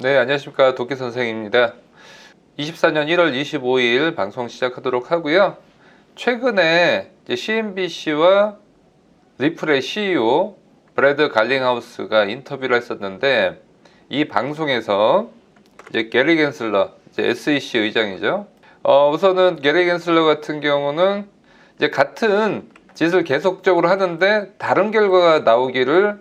네, 안녕하십니까. 도끼 선생입니다. 24년 1월 25일 방송 시작하도록 하고요. 최근에 CNBC와 리플의 CEO 브래드 갈링하우스가 인터뷰를 했었는데 이 방송에서 이제 게리 겐슬러, 이제 SEC 의장이죠. 어, 우선은 게리 겐슬러 같은 경우는 이제 같은 짓을 계속적으로 하는데 다른 결과가 나오기를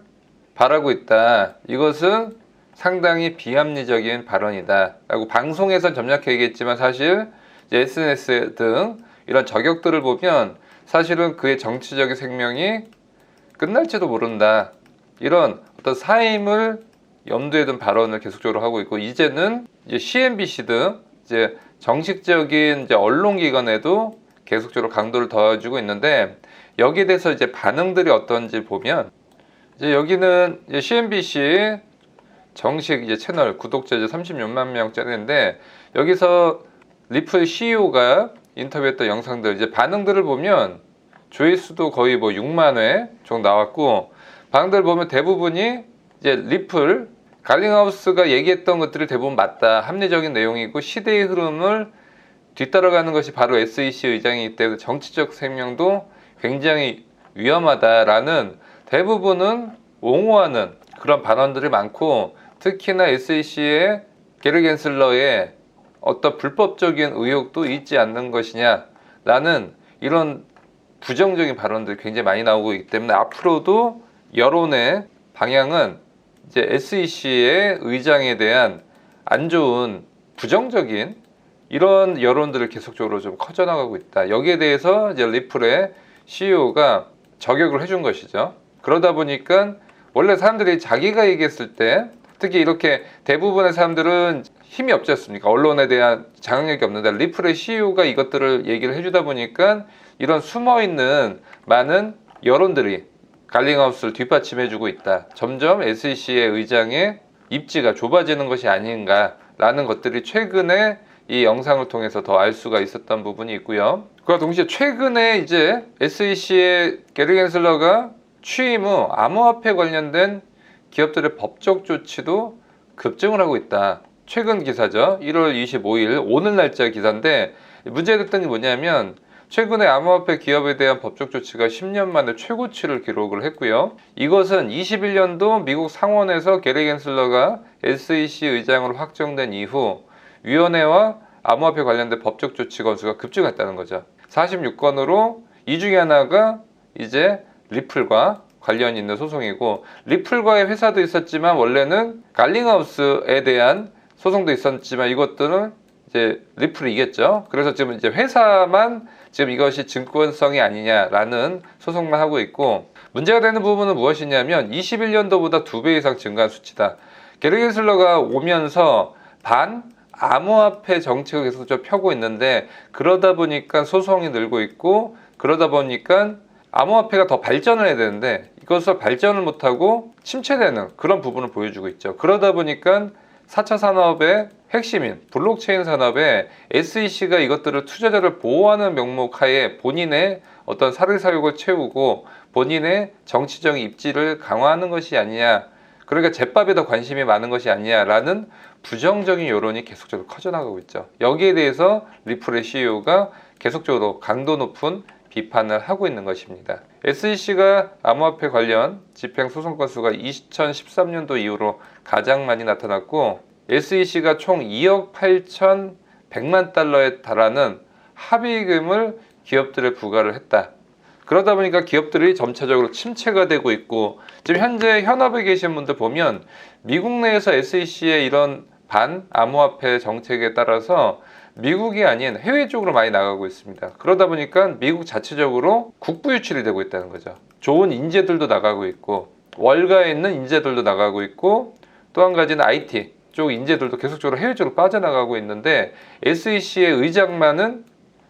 바라고 있다. 이것은 상당히 비합리적인 발언이다. 라고 방송에서 점략해 얘기했지만 사실 SNS 등 이런 저격들을 보면 사실은 그의 정치적인 생명이 끝날지도 모른다. 이런 어떤 사임을 염두에 둔 발언을 계속적으로 하고 있고 이제는 이제 CNBC 등 이제 정식적인 이제 언론기관에도 계속적으로 강도를 더해주고 있는데 여기에 대해서 이제 반응들이 어떤지 보면 이제 여기는 이제 CNBC 정식 이제 채널 구독자 이제 36만 명짜리인데 여기서 리플 CEO가 인터뷰했던 영상들 이제 반응들을 보면 조회수도 거의 뭐 6만 회 정도 나왔고 반응들 보면 대부분이 이제 리플 갈링하우스가 얘기했던 것들이 대부분 맞다 합리적인 내용이고 시대의 흐름을 뒤따라가는 것이 바로 SEC 의장이기 때문에 정치적 생명도 굉장히 위험하다라는 대부분은 옹호하는 그런 발언들이 많고 특히나 SEC의 게르 겐슬러의 어떤 불법적인 의혹도 있지 않는 것이냐라는 이런 부정적인 발언들이 굉장히 많이 나오고 있기 때문에 앞으로도 여론의 방향은 이제 SEC의 의장에 대한 안 좋은 부정적인 이런 여론들을 계속적으로 좀 커져나가고 있다. 여기에 대해서 이제 리플의 CEO가 저격을 해준 것이죠. 그러다 보니까 원래 사람들이 자기가 얘기했을 때 특히 이렇게 대부분의 사람들은 힘이 없지 않습니까? 언론에 대한 장악력이 없는데 리플의 CEO가 이것들을 얘기를 해주다 보니까 이런 숨어 있는 많은 여론들이 갈링하우스를 뒷받침해주고 있다. 점점 SEC의 의장의 입지가 좁아지는 것이 아닌가라는 것들이 최근에 이 영상을 통해서 더 알 수가 있었던 부분이 있고요. 그와 동시에 최근에 이제 SEC의 게리 겐슬러가 취임 후 암호화폐 관련된 기업들의 법적 조치도 급증을 하고 있다. 최근 기사죠. 1월 25일 오늘 날짜 기사인데 문제가 됐던 게 뭐냐면 최근에 암호화폐 기업에 대한 법적 조치가 10년 만에 최고치를 기록을 했고요. 이것은 21년도 미국 상원에서 게리 겐슬러가 SEC 의장으로 확정된 이후 위원회와 암호화폐 관련된 법적 조치 건수가 급증했다는 거죠. 46건으로 이 중에 하나가 이제 리플과 관련 있는 소송이고 리플과의 회사도 있었지만 원래는 갈링하우스에 대한 소송도 있었지만 이것들은 이제 리플이 이겼죠. 그래서 지금 이제 회사만 지금 이것이 증권성이 아니냐라는 소송만 하고 있고 문제가 되는 부분은 무엇이냐면 21년도보다 두 배 이상 증가한 수치다. 게리 겐슬러가 오면서 반 암호화폐 정책을 계속 좀 펴고 있는데 그러다 보니까 소송이 늘고 있고 그러다 보니까 암호화폐가 더 발전을 해야 되는데 이것을 발전을 못하고 침체되는 그런 부분을 보여주고 있죠. 그러다 보니까 4차 산업의 핵심인 블록체인 산업에 SEC가 이것들을 투자자를 보호하는 명목 하에 본인의 어떤 사를 사욕을 채우고 본인의 정치적 입지를 강화하는 것이 아니냐. 그러니까 제밥에 더 관심이 많은 것이 아니냐라는 부정적인 여론이 계속적으로 커져나가고 있죠. 여기에 대해서 리플의 CEO가 계속적으로 강도 높은 비판을 하고 있는 것입니다. SEC가 암호화폐 관련 집행 소송 건수가 2013년도 이후로 가장 많이 나타났고 SEC가 총 2억 8천 100만 달러에 달하는 합의금을 기업들에 부과를 했다. 그러다 보니까 기업들이 점차적으로 침체가 되고 있고 지금 현재 현업에 계신 분들 보면 미국 내에서 SEC의 이런 반 암호화폐 정책에 따라서 미국이 아닌 해외 쪽으로 많이 나가고 있습니다. 그러다 보니까 미국 자체적으로 국부 유출이 되고 있다는 거죠. 좋은 인재들도 나가고 있고 월가에 있는 인재들도 나가고 있고 또 한 가지는 IT 쪽 인재들도 계속적으로 해외 쪽으로 빠져나가고 있는데 SEC의 의장만은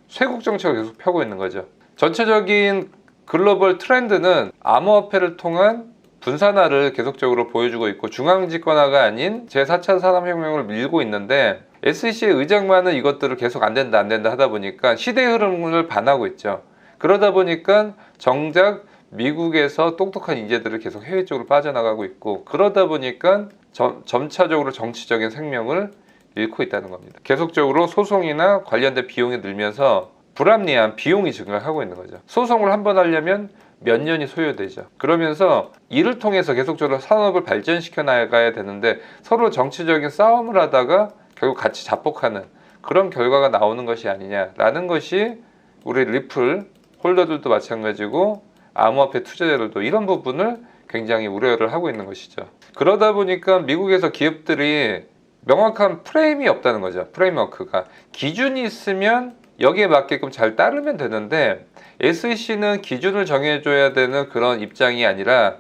쇄국 정책을 계속 펴고 있는 거죠. 전체적인 글로벌 트렌드는 암호화폐를 통한 분산화를 계속적으로 보여주고 있고 중앙집권화가 아닌 제4차 산업혁명을 밀고 있는데 SEC의 의장만은 이것들을 계속 안 된다 안 된다 하다 보니까 시대의 흐름을 반하고 있죠. 그러다 보니까 정작 미국에서 똑똑한 인재들을 계속 해외 쪽으로 빠져나가고 있고 그러다 보니까 점, 점차적으로 정치적인 생명을 잃고 있다는 겁니다. 계속적으로 소송이나 관련된 비용이 늘면서 불합리한 비용이 증가하고 있는 거죠. 소송을 한 번 하려면 몇 년이 소요되죠. 그러면서 이를 통해서 계속적으로 산업을 발전시켜 나가야 되는데 서로 정치적인 싸움을 하다가 결국 같이 자폭하는 그런 결과가 나오는 것이 아니냐라는 것이 우리 리플 홀더들도 마찬가지고 암호화폐 투자자들도 이런 부분을 굉장히 우려를 하고 있는 것이죠. 그러다 보니까 미국에서 기업들이 명확한 프레임이 없다는 거죠. 프레임워크가 기준이 있으면 여기에 맞게끔 잘 따르면 되는데 SEC는 기준을 정해줘야 되는 그런 입장이 아니라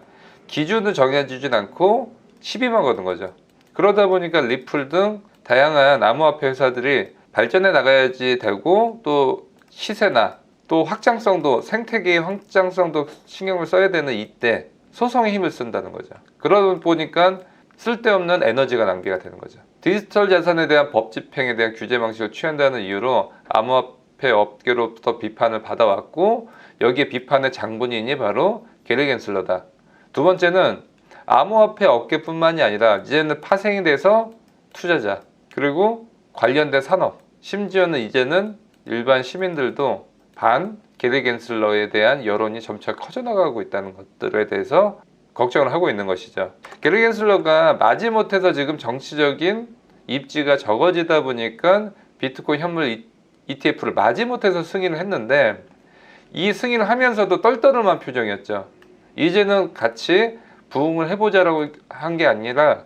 기준을 정해주진 않고 시비만 거는 거죠. 그러다 보니까 리플 등 다양한 암호화폐 회사들이 발전해 나가야지 되고 또 시세나 또 확장성도 생태계의 확장성도 신경을 써야 되는 이때 소송에 힘을 쓴다는 거죠. 그러다 보니까 쓸데없는 에너지가 낭비가 되는 거죠. 디지털 자산에 대한 법 집행에 대한 규제 방식을 취한다는 이유로 암호화폐 업계로부터 비판을 받아왔고 여기에 비판의 장본인이 바로 게리 겐슬러다. 두 번째는 암호화폐 업계뿐만이 아니라 이제는 파생이 돼서 투자자 그리고 관련된 산업 심지어는 이제는 일반 시민들도 반 게리 겐슬러에 대한 여론이 점차 커져나가고 있다는 것들에 대해서 걱정을 하고 있는 것이죠. 게리 겐슬러가 마지못해서 지금 정치적인 입지가 적어지다 보니까 비트코인 현물 ETF를 마지못해서 승인을 했는데 이 승인을 하면서도 떨떠름한 표정이었죠. 이제는 같이 부응을 해보자라고 한 게 아니라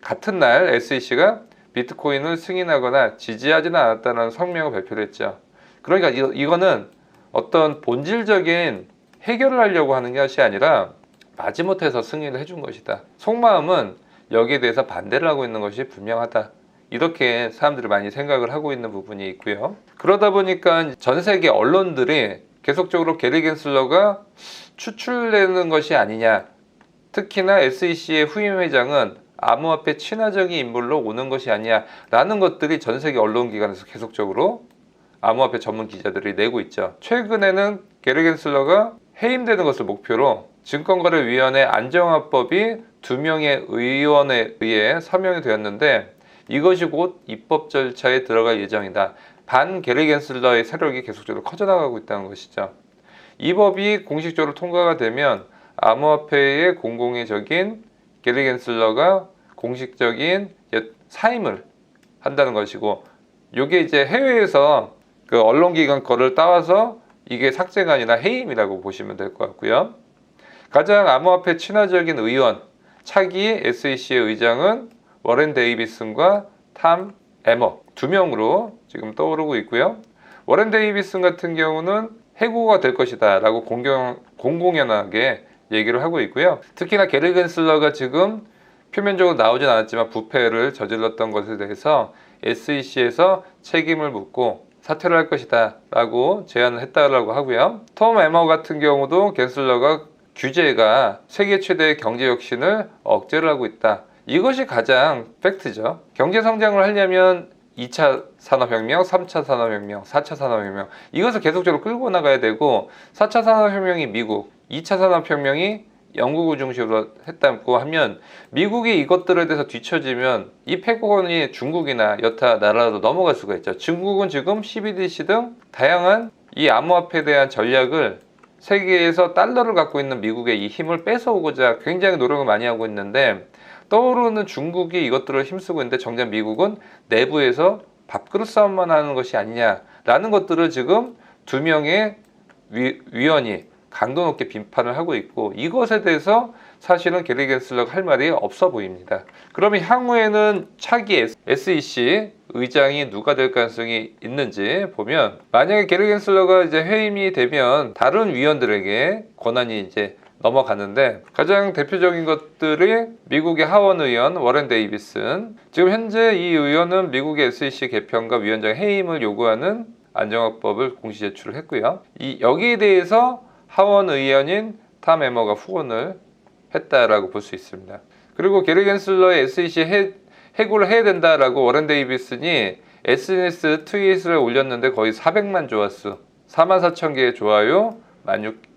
같은 날 SEC가 비트코인을 승인하거나 지지하지는 않았다는 성명을 발표를 했죠. 그러니까 이 거는 어떤 본질적인 해결을 하려고 하는 것이 아니라 마지못해서 승인을 해준 것이다. 속마음은 여기에 대해서 반대를 하고 있는 것이 분명하다. 이렇게 사람들이 많이 생각을 하고 있는 부분이 있고요. 그러다 보니까 전 세계 언론들이 계속적으로 게리 겐슬러가 추출되는 것이 아니냐. 특히나 SEC의 후임 회장은 암호화폐 친화적인 인물로 오는 것이 아니냐라는 것들이 전 세계 언론 기관에서 계속적으로 암호화폐 전문 기자들이 내고 있죠. 최근에는 게리 겐슬러가 해임되는 것을 목표로 증권거래위원회 안정화법이 두 명의 의원에 의해 서명이 되었는데 이것이 곧 입법 절차에 들어갈 예정이다. 반 게리 겐슬러의 세력이 계속적으로 커져나가고 있다는 것이죠. 이 법이 공식적으로 통과가 되면 암호화폐의 공공의적인 게리 겐슬러가 공식적인 사임을 한다는 것이고 이게 이제 해외에서 그 언론기관 거를 따와서 이게 삭제가 아니라 해임이라고 보시면 될 것 같고요. 가장 암호화폐 친화적인 의원 차기 SEC의 의장은 워렌 데이비슨과 탐 에머 두 명으로 지금 떠오르고 있고요. 워렌 데이비슨 같은 경우는 해고가 될 것이다 라고 공경, 공공연하게 얘기를 하고 있고요. 특히나 게리 겐슬러가 지금 표면적으로 나오진 않았지만 부패를 저질렀던 것에 대해서 SEC에서 책임을 묻고 사퇴를 할 것이다 라고 제안을 했다라고 하고요. 톰 에머 같은 경우도 겐슬러가 규제가 세계 최대의 경제 혁신을 억제를 하고 있다. 이것이 가장 팩트죠. 경제 성장을 하려면 2차 산업혁명, 3차 산업혁명, 4차 산업혁명 이것을 계속적으로 끌고 나가야 되고 4차 산업혁명이 미국, 2차 산업혁명이 영국을 중심으로 했다고 하면 미국이 이것들에 대해서 뒤처지면 이 패권이 중국이나 여타 나라로 넘어갈 수가 있죠. 중국은 지금 CBDC 등 다양한 이 암호화폐에 대한 전략을 세계에서 달러를 갖고 있는 미국의 이 힘을 뺏어오고자 굉장히 노력을 많이 하고 있는데 떠오르는 중국이 이것들을 힘쓰고 있는데 정작 미국은 내부에서 밥그릇 싸움만 하는 것이 아니냐라는 것들을 지금 두 명의 위, 위원이 강도 높게 비판을 하고 있고 이것에 대해서 사실은 게리 겐슬러가 할 말이 없어 보입니다. 그러면 향후에는 차기 SEC 의장이 누가 될 가능성이 있는지 보면 만약에 게리 겐슬러가 이제 해임이 되면 다른 위원들에게 권한이 이제 넘어가는데 가장 대표적인 것들이 미국의 하원 의원 워렌 데이비슨 지금 현재 이 의원은 미국의 SEC 개편과 위원장 해임을 요구하는 안정화법을 공시 제출을 했고요. 이 여기에 대해서 하원 의원인 탐 에머가 후원을 했다라고 볼 수 있습니다. 그리고 게리 겐슬러의 SEC 해, 해고를 해야 된다라고 워렌 데이비슨이 SNS 트윗을 올렸는데 거의 400만 조회수, 4만 4천 개의 좋아요,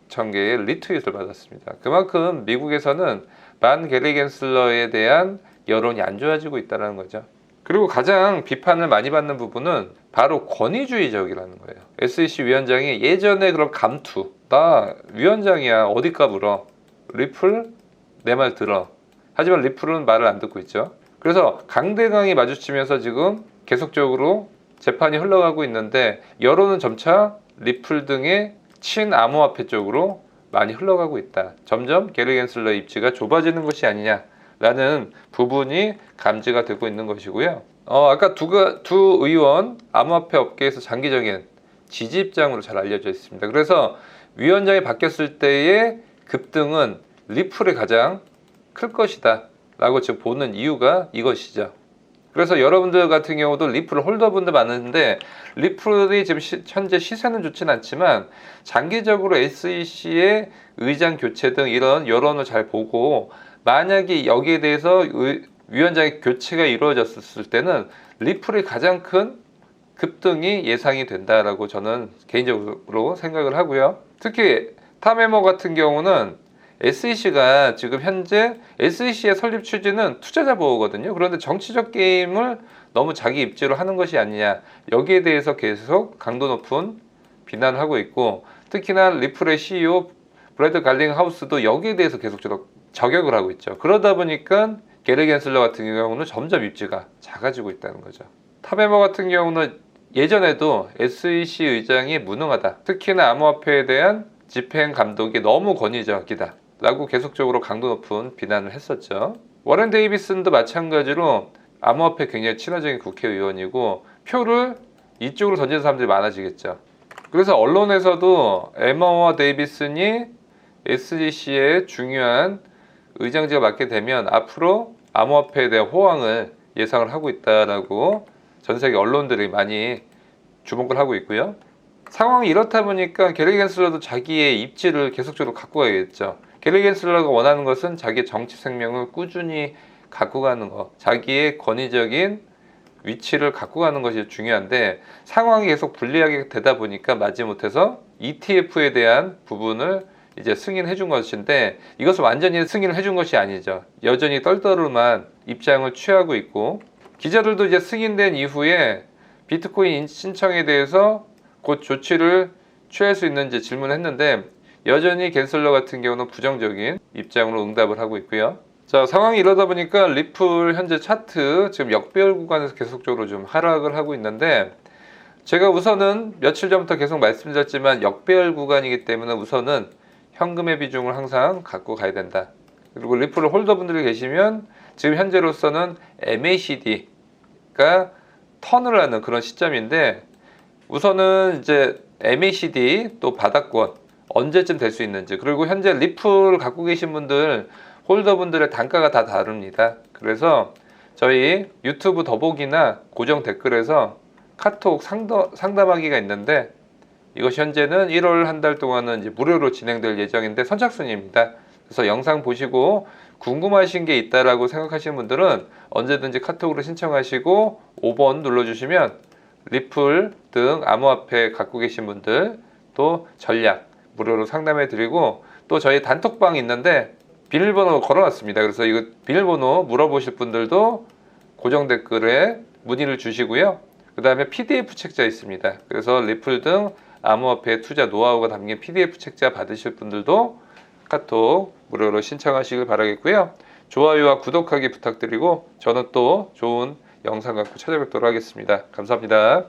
16,000 개의 리트윗을 받았습니다. 그만큼 미국에서는 반 게리 겐슬러에 대한 여론이 안 좋아지고 있다는 거죠. 그리고 가장 비판을 많이 받는 부분은 바로 권위주의적이라는 거예요. SEC 위원장이 예전에 그런 감투, 나 위원장이야 어디 까불어, 리플 내 말 들어. 하지만 리플은 말을 안 듣고 있죠. 그래서 강대강이 마주치면서 지금 계속적으로 재판이 흘러가고 있는데 여론은 점차 리플 등의 친암호화폐 쪽으로 많이 흘러가고 있다. 점점 게리 겐슬러 입지가 좁아지는 것이 아니냐라는 부분이 감지가 되고 있는 것이고요. 어, 아까 두, 가- 두 의원 암호화폐 업계에서 장기적인 지지 입장으로 잘 알려져 있습니다. 그래서 위원장이 바뀌었을 때의 급등은 리플이 가장 클 것이다 라고 지금 보는 이유가 이것이죠. 그래서 여러분들 같은 경우도 리플 홀더분들 많은데 리플이 지금 시- 현재 시세는 좋진 않지만 장기적으로 SEC의 의장 교체 등 이런 여론을 잘 보고 만약에 여기에 대해서 의- 위원장의 교체가 이루어졌을 때는 리플이 가장 큰 급등이 예상이 된다라고 저는 개인적으로 생각을 하고요. 특히 타메모 같은 경우는 SEC가 지금 현재 SEC의 설립 취지는 투자자 보호거든요. 그런데 정치적 게임을 너무 자기 입지로 하는 것이 아니냐. 여기에 대해서 계속 강도 높은 비난을 하고 있고 특히나 리플의 CEO 브래드 갈링 하우스도 여기에 대해서 계속적으로 저격을 하고 있죠. 그러다 보니까 게르 겐슬러 같은 경우는 점점 입지가 작아지고 있다는 거죠. 타베머 같은 경우는 예전에도 SEC 의장이 무능하다. 특히나 암호화폐에 대한 집행 감독이 너무 권위적이다. 라고 계속적으로 강도 높은 비난을 했었죠. 워렌 데이비슨도 마찬가지로 암호화폐 굉장히 친화적인 국회의원이고 표를 이쪽으로 던지는 사람들이 많아지겠죠. 그래서 언론에서도 에머와 데이비슨이 SEC의 중요한 의장직을 맡게 되면 앞으로 암호화폐에 대한 호황을 예상을 하고 있다라고 전 세계 언론들이 많이 주목을 하고 있고요. 상황이 이렇다 보니까 게리 겐슬러도 자기의 입지를 계속적으로 갖고 가야겠죠. 게리 겐슬러가 원하는 것은 자기의 정치 생명을 꾸준히 갖고 가는 것, 자기의 권위적인 위치를 갖고 가는 것이 중요한데 상황이 계속 불리하게 되다 보니까 마지못해서 ETF에 대한 부분을 이제 승인해 준 것인데 이것을 완전히 승인을 해준 것이 아니죠. 여전히 떨떠름한 입장을 취하고 있고 기자들도 이제 승인된 이후에 비트코인 신청에 대해서 곧 조치를 취할 수 있는지 질문했는데 여전히 겐슬러 같은 경우는 부정적인 입장으로 응답을 하고 있고요. 자 상황이 이러다 보니까 리플 현재 차트 지금 역배열 구간에서 계속적으로 좀 하락을 하고 있는데 제가 우선은 며칠 전부터 계속 말씀드렸지만 역배열 구간이기 때문에 우선은 현금의 비중을 항상 갖고 가야 된다. 그리고 리플 홀더분들이 계시면 지금 현재로서는 MACD가 턴을 하는 그런 시점인데 우선은 이제 MACD 또 바닥권 언제쯤 될 수 있는지 그리고 현재 리플 갖고 계신 분들 홀더분들의 단가가 다 다릅니다. 그래서 저희 유튜브 더보기나 고정 댓글에서 카톡 상담, 상담하기가 있는데 이것이 현재는 1월 한 달 동안은 이제 무료로 진행될 예정인데 선착순입니다. 그래서 영상 보시고 궁금하신 게 있다라고 생각하시는 분들은 언제든지 카톡으로 신청하시고 5번 눌러주시면 리플 등 암호화폐 갖고 계신 분들 또 전략 무료로 상담해 드리고 또 저희 단톡방이 있는데 비밀번호 걸어놨습니다. 그래서 이거 비밀번호 물어보실 분들도 고정 댓글에 문의를 주시고요. 그 다음에 PDF 책자 있습니다. 그래서 리플 등 암호화폐 투자 노하우가 담긴 PDF 책자 받으실 분들도 카톡 무료로 신청하시길 바라겠고요. 좋아요와 구독하기 부탁드리고 저는 또 좋은 영상 갖고 찾아뵙도록 하겠습니다. 감사합니다.